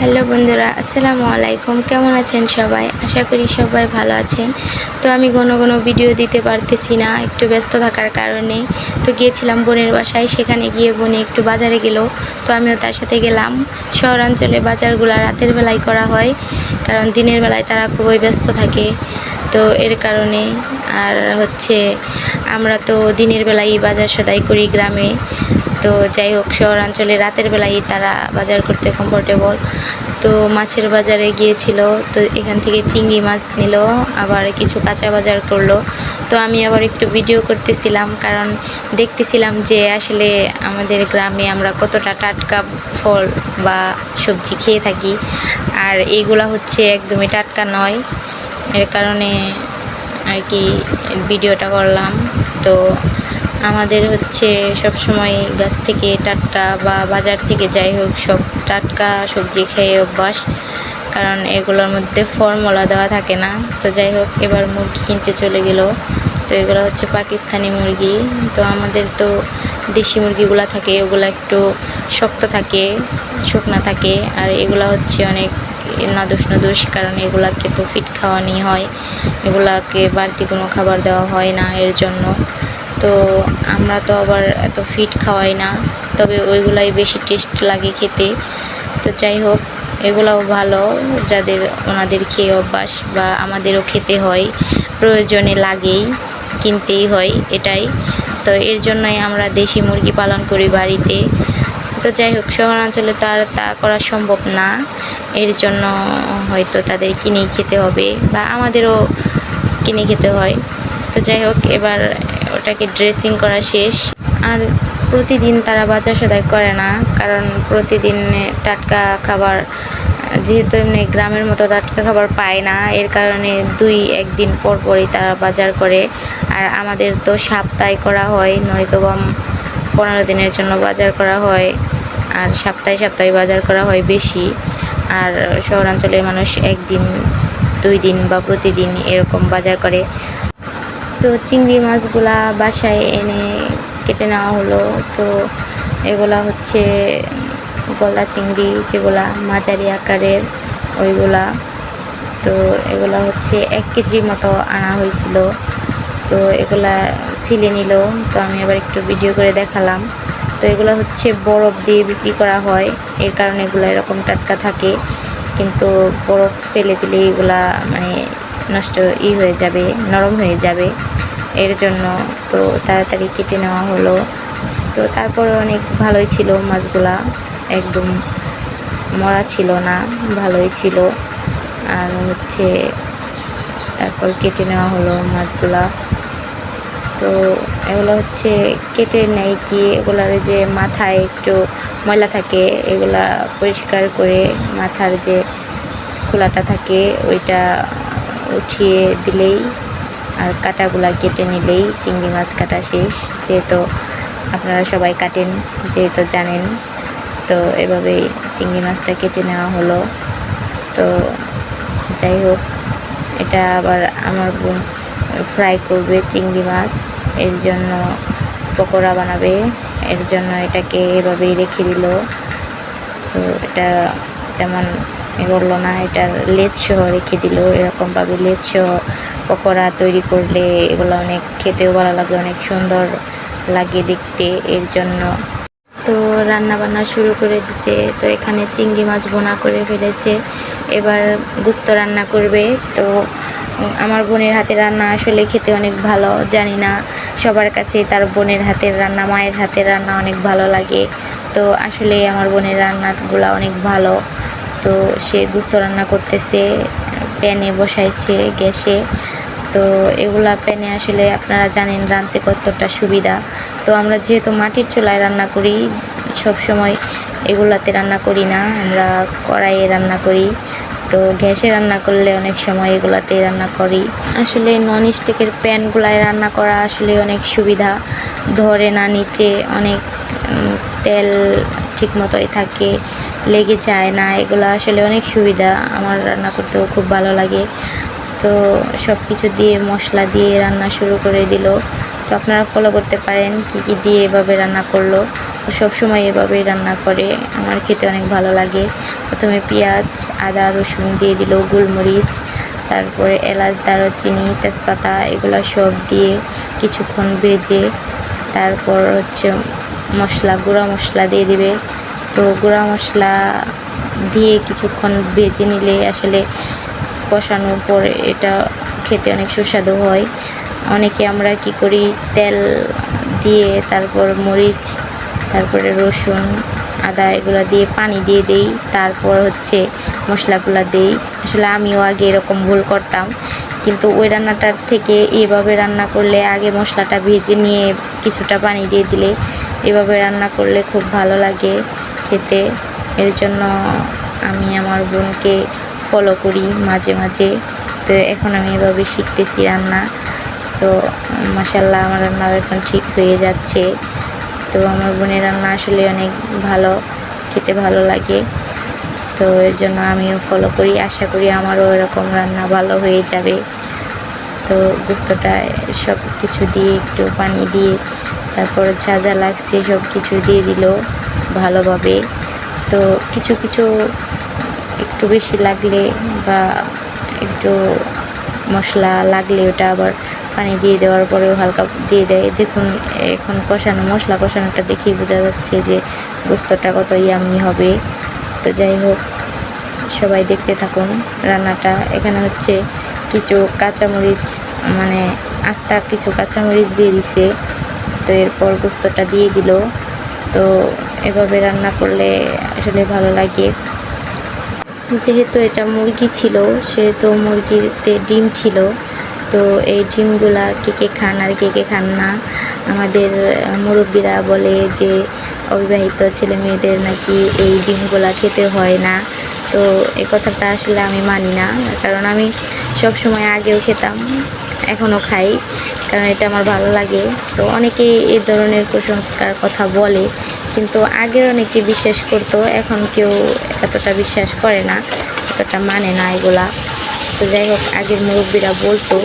Hello বন্ধুরা, আসসালামু আলাইকুম। কেমন আছেন সবাই? আশা করি সবাই ভালো আছেন। তো আমি ঘন ঘন ভিডিও দিতে পারতেছি না, একটু ব্যস্ত থাকার কারণে। তো গিয়েছিলাম বোনের বাসায়, সেখানে গিয়ে বোনে একটু বাজারে গেল। তো আমিও তার সাথে গেলাম। শহরাঞ্চলে বাজারগুলো রাতের বেলায় করা হয়, কারণ দিনের বেলায় তারা খুবই ব্যস্ত থাকে। তো এর কারণে, আর হচ্ছে আমরা তো দিনের বেলায় বাজার সদাই করি গ্রামে। তো যাই হোক, শহরাঞ্চলে রাতের বেলায় তারা বাজার করতে কমফোর্টেবল তো মাছের বাজারে গিয়েছিল, তো এখান থেকে চিংড়ি মাছ নিল, আবার কিছু কাঁচা বাজার করল। তো আমি আবার একটু ভিডিও করতেছিলাম, কারণ দেখতেছিলাম যে আসলে আমাদের গ্রামে আমরা কতটা টাটকা ফল বা সবজি খেয়ে থাকি। আর এইগুলা হচ্ছে একদমই টাটকা নয়। এর কারণে আর কি ভিডিওটা করলাম। তো আমাদের হচ্ছে সব সময় গাছ থেকে টাটকা বা বাজার থেকে যাই হোক সব টাটকা সবজি খেয়ে অভ্যাস। কারণ এগুলোর মধ্যে ফর্মুলা দেওয়া থাকে না। তো যাই হোক, এবার মুরগি কিনতে চলে গেল। তো এগুলো হচ্ছে পাকিস্তানি মুরগি। তো আমাদের তো দেশি মুরগিগুলো থাকে, ওগুলো একটু শক্ত থাকে, শুকনা থাকে। আর এগুলো হচ্ছে অনেক নাদুস নাদুস, কারণ এগুলাকে তো ফিট খাওয়ানি হয়। এগুলাকে বাড়তি কোনো খাবার দেওয়া হয় না এর জন্য। তো আমরা তো আবার এত ফিট খাওয়াই না। তবে ওইগুলাই বেশি টেস্ট লাগে খেতে। তো যাই হোক, এগুলাও ভালো। যাদের ওনাদের খেয়ে অভ্যাস বা আমাদেরও খেতে হয়, প্রয়োজনে লাগেই, কিনতেই হয় এটাই। তো এর জন্যই আমরা দেশি মুরগি পালন করি বাড়িতে। তো যাই হোক, শহরাঞ্চলে তো আর তা করা সম্ভব না। এর জন্য হয়তো তাদের কিনেই খেতে হবে বা আমাদেরও কিনে খেতে হয়। তো যাই হোক, এবার ওটাকে ড্রেসিং করা শেষ। আর প্রতিদিন তারা বাজার সদাই করে না, কারণ প্রতিদিন টাটকা খাবার, যেহেতু এমনি গ্রামের মতো টাটকা খাবার পায় না, এর কারণে দুই একদিন পর পরই তারা বাজার করে। আর আমাদের তো সপ্তাহে করা হয়, নয়তো বা পনেরো দিনের জন্য বাজার করা হয়, আর সপ্তাহে সপ্তাহে বাজার করা হয় বেশি। আর শহরাঞ্চলের মানুষ একদিন, দুই দিন বা প্রতিদিন এরকম বাজার করে। তো চিংড়ি মাছগুলা বাসায় এনে কেটে নেওয়া হলো। তো এগুলা হচ্ছে গলা চিংড়ি, যেগুলা মাঝারি আকারের, ওইগুলা। তো এগুলা হচ্ছে এক কেজির মতো আনা হয়েছিল। তো এগুলা ছিলে নিল। তো আমি আবার একটু ভিডিও করে দেখালাম। তো এগুলো হচ্ছে বরফ দিয়ে বিক্রি করা হয়। এর কারণে এগুলো এরকম টাটকা থাকে। কিন্তু বরফ ফেলে দিলে এগুলা মানে নষ্ট ই হয়ে যাবে, নরম হয়ে যাবে। এর জন্য তো তাড়াতাড়ি কেটে নেওয়া হলো। তো তারপরে অনেক ভালোই ছিল মাছগুলা। একদম মরা ছিল না, ভালোই ছিল। আর হচ্ছে তারপর কেটে নেওয়া হলো মাছগুলা। তো এগুলো হচ্ছে কেটে নেয় কি, এগুলার যে মাথায় একটু ময়লা থাকে, এগুলা পরিষ্কার করে মাথার যে খোলাটা থাকে, ওইটা উঠিয়ে দিলেই আর কাটাগুলা কেটে নিলেই চিংড়ি মাছ কাটা শেষ। যেহেতু আপনারা সবাই কাটেন, যেহেতু জানেন, তো এভাবেই চিংড়ি মাছটা কেটে নেওয়া হলো। তো যাই হোক, এটা আবার আমার বোন ফ্রাই করবে চিংড়ি মাছ। এর জন্য পকোড়া বানাবে। এর জন্য এটাকে এভাবেই রেখে দিল। তো এটা তেমন করল না এটার লেজ সহ রেখে দিল। এরকমভাবে লেজ সহ পকোড়া তৈরি করলে এগুলো অনেক খেতেও ভালো লাগে, অনেক সুন্দর লাগে দেখতে এর জন্য। তো রান্না বান্না শুরু করে দিছে। তো এখানে চিংড়ি মাছ বোনা করে ফেলেছে। এবার গুস্ত রান্না করবে। তো আমার বোনের হাতের রান্না আসলে খেতে অনেক ভালো, জানি না। সবার কাছে তার বোনের হাতের রান্না, মায়ের হাতের রান্না অনেক ভালো লাগে। তো আসলে আমার বোনের রান্নাগুলো অনেক ভালো। তো সে গুস্ত রান্না করতেছে, প্যানে বসাইছে গ্যাসে। তো এগুলা প্যানে আসলে আপনারা জানেন রাঁধতে কতটা সুবিধা। তো আমরা যেহেতু মাটির চুলায় রান্না করি, সব সময় এগুলাতে রান্না করি না, আমরা কড়াইয়ে রান্না করি। তো গ্যাসে রান্না করলে অনেক সময় এগুলাতে রান্না করি। আসলে নন স্টিকের প্যানগুলায় রান্না করা আসলে অনেক সুবিধা। ধরে না নিচে অনেক তেল ঠিক মতোই থাকে, লেগে যায় না, এগুলো আসলে অনেক সুবিধা। আমার রান্না করতেও খুব ভালো লাগে। তো সব কিছু দিয়ে মশলা দিয়ে রান্না শুরু করে দিল। তো আপনারা ফলো করতে পারেন কি কি দিয়ে এভাবে রান্না করল। ও সবসময় এভাবেই রান্না করে। আমার খেতে অনেক ভালো লাগে। প্রথমে পেঁয়াজ, আদা, রসুন দিয়ে দিল, গোলমরিচ, তারপরে এলাচ, দারুচিনি, তেজপাতা, এগুলো সব দিয়ে কিছুক্ষণ ভেজে, তারপর হচ্ছে মশলা, গুঁড়া মশলা দিয়ে দিবে। তো গুঁড়া মশলা দিয়ে কিছুক্ষণ ভেজে নিলে আসলে কষানোর পরে এটা খেতে অনেক সুস্বাদু হয়। অনেকে আমরা কি করি, তেল দিয়ে তারপর মরিচ, তারপরে রসুন, আদা এগুলো দিয়ে পানি দিয়ে দেই, তারপর হচ্ছে মশলাগুলো দেই। আসলে আমিও আগে এরকম ভুল করতাম, কিন্তু ওই রান্নাটার থেকে এভাবে রান্না করলে আগে মশলাটা ভেজে নিয়ে কিছুটা পানি দিয়ে দিলে এভাবে রান্না করলে খুব ভালো লাগে খেতে। এর জন্য আমি আমার বোনকে ফলো করি মাঝে মাঝে। তো এখন আমি এভাবে শিখতেছি রান্না। তো মাসাল্লাহ আমার রান্না এখন ঠিক হয়ে যাচ্ছে। তো আমার বোনের রান্না আসলে অনেক ভালো, খেতে ভালো লাগে। তো এর জন্য আমিও ফলো করি। আশা করি আমারও এরকম রান্না ভালো হয়ে যাবে। তো গুস্তটা সব কিছু দিয়ে একটু পানি দিয়ে তারপর যা যা লাগছে সব কিছু দিয়ে দিল ভালোভাবে। তো কিছু কিছু একটু বেশি লাগলে বা একটু মশলা লাগলে ওটা আবার পানি দিয়ে দেওয়ার পরেও হালকা দিয়ে দেয়। দেখুন, এখন কষানো, মশলা কষানোটা দেখেই বোঝা যাচ্ছে যে গোস্তটা কত ইয়ামি হবে। তো যাই হোক, সবাই দেখতে থাকুন রান্নাটা। এখানে হচ্ছে কিছু কাঁচামরিচ মানে আস্তা কিছু কাঁচামরিচ দিয়ে দিছে। তো এরপর গোস্তটা দিয়ে দিল। তো এভাবে রান্না করলে আসলে ভালো লাগে। যেহেতু এটা মুরগি ছিল, সেহেতু মুরগিতে ডিম ছিল, তো এই ডিমগুলা কে কে খান আর কে কে খান না, আমাদের মুরব্বীরা বলে যে অবিবাহিত ছেলে মেয়েদের নাকি এই ডিমগুলা খেতে হয় না। তো এ কথাটা আসলে আমি মানি না, কারণ আমি সব সময় আগেও খেতাম এখনও খাই। কারণ এটা আমার ভালো লাগে। তো অনেকে এই ধরনের কুসংস্কার কথা বলে, কিন্তু আগে অনেকে বিশ্বাস করতো, এখন কেউ এতটা বিশ্বাস করে না, এতটা মানে না এগুলা। তো যাই হোক, আগের মুরব্বীরা বলতো,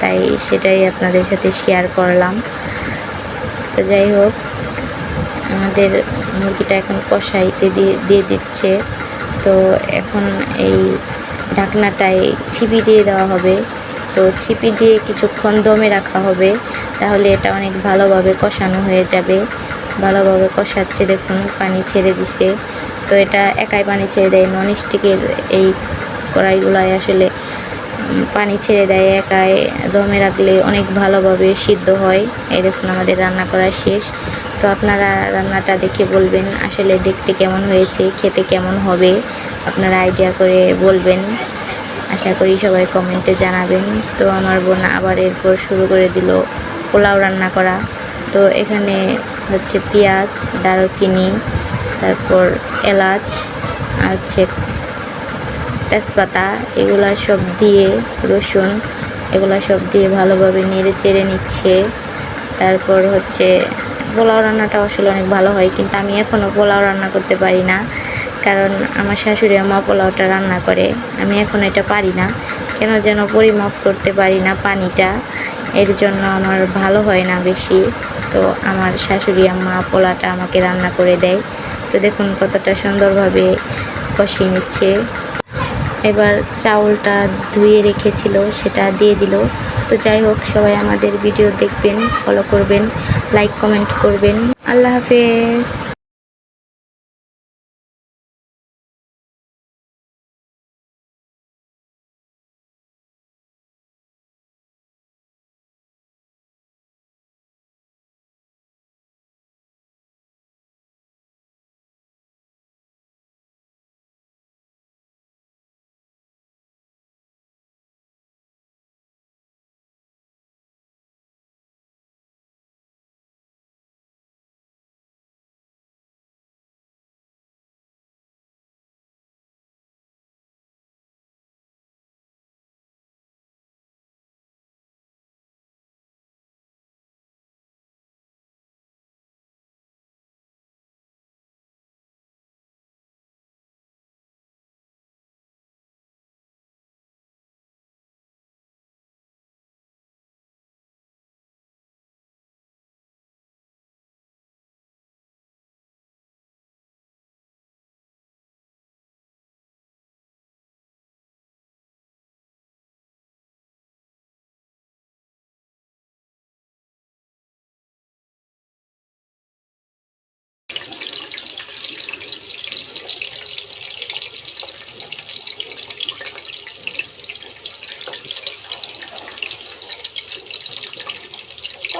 তাই সেটাই আপনাদের সাথে শেয়ার করলাম। তো যাই হোক, আমাদের মুরগিটা এখন কষাইতে দিয়ে দিয়ে দিচ্ছে। তো এখন এই ঢাকনাটায় ছিপি দিয়ে দেওয়া হবে। তো ছিপি দিয়ে কিছুক্ষণ দমে রাখা হবে, তাহলে এটা অনেক ভালোভাবে কষানো হয়ে যাবে। ভালোভাবে কষাচ্ছে, দেখুন, পানি ছেড়ে দিছে। তো এটা একাই পানি ছেড়ে দেয় নন স্টিকের এই কড়াইগুলোয় আসলে পানি ছেড়ে দেয় একাই। দমে রাখলে অনেক ভালোভাবে সিদ্ধ হয়। এই দেখুন, আমাদের রান্না করা শেষ। তো আপনারা রান্নাটা দেখে বলবেন, আসলে দেখতে কেমন হয়েছে, খেতে কেমন হবে, আপনারা আইডিয়া করে বলবেন। আশা করি সবাই কমেন্টে জানাবেন। তো আমার বোন আবার এরপর শুরু করে দিল পোলাও রান্না করা। তো এখানে হচ্ছে পেঁয়াজ, দারুচিনি, তারপর এলাচ হচ্ছে তেজপাতা, এগুলা সব দিয়ে রসুন, এগুলা সব দিয়ে ভালোভাবে নেড়ে চেড়ে নিচ্ছে। তারপর হচ্ছে পোলাও রান্নাটা আসলে অনেক ভালো হয়, কিন্তু আমি এখনও পোলাও রান্না করতে পারি না। কারণ আমার শাশুড়ি মা পোলাওটা রান্না করে। আমি এখন এটা পারি না। কেন যেন পরিমাপ করতে পারি না পানিটা। এর জন্য আমার ভালো হয় না বেশি। তো আমার শাশুড়ি, আম্মা পোলাটা আমাকে রান্না করে দেয়। তো দেখুন কতটা সুন্দরভাবে কষিয়ে নিচ্ছে। এবার চাউলটা ধুয়ে রেখেছিল, সেটা দিয়ে দিল। তো যাই হোক, সবাই আমাদের ভিডিও দেখবেন ফলো করবেন লাইক কমেন্ট করবেন। আল্লাহ হাফেজ।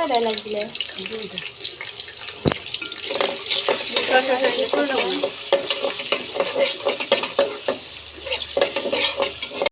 কয়টা দুইটা শশা চাইলে ছোট